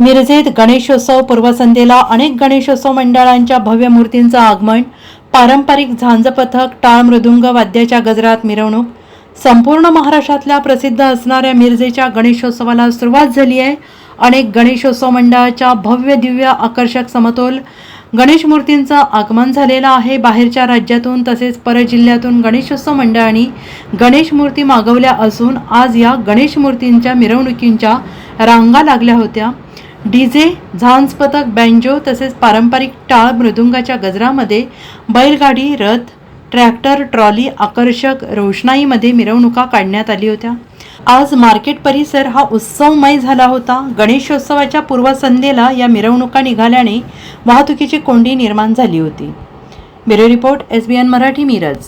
मिरजेत गणेशोत्सव पूर्वसंध्येला अनेक गणेशोत्सव मंडळांच्या भव्य मूर्तींचं आगमन पारंपरिक झांज पथक टाळ मृदुंग वाद्याच्या गजरात मिरवणूक. संपूर्ण महाराष्ट्रातल्या प्रसिद्ध असणाऱ्या मिरजेच्या गणेशोत्सवाला सुरुवात झाली आहे. अनेक गणेशोत्सव मंडळाच्या भव्य दिव्य आकर्षक समतोल गणेश मूर्तींचं आगमन झालेलं आहे. बाहेरच्या राज्यातून तसेच परजिल्ह्यातून गणेशोत्सव मंडळांनी गणेश मूर्ती मागवल्या असून आज या गणेश मूर्तींच्या मिरवणुकींच्या रांगा लागल्या होत्या. डीजे झांज पथक बँजो तसेच पारंपरिक टाळ मृदुंगाच्या गजरामध्ये बैलगाडी रथ ट्रॅक्टर ट्रॉली आकर्षक रोषणाईमध्ये मिरवणुका काढण्यात आली होत्या. आज मार्केट परिसर हा उत्सवमय झाला होता. गणेशोत्सवाच्या पूर्वसंध्येला या मिरवणुका निघाल्याने वाहतुकीची कोंडी निर्माण झाली होती. Bureau report S B N Marathi Miraj.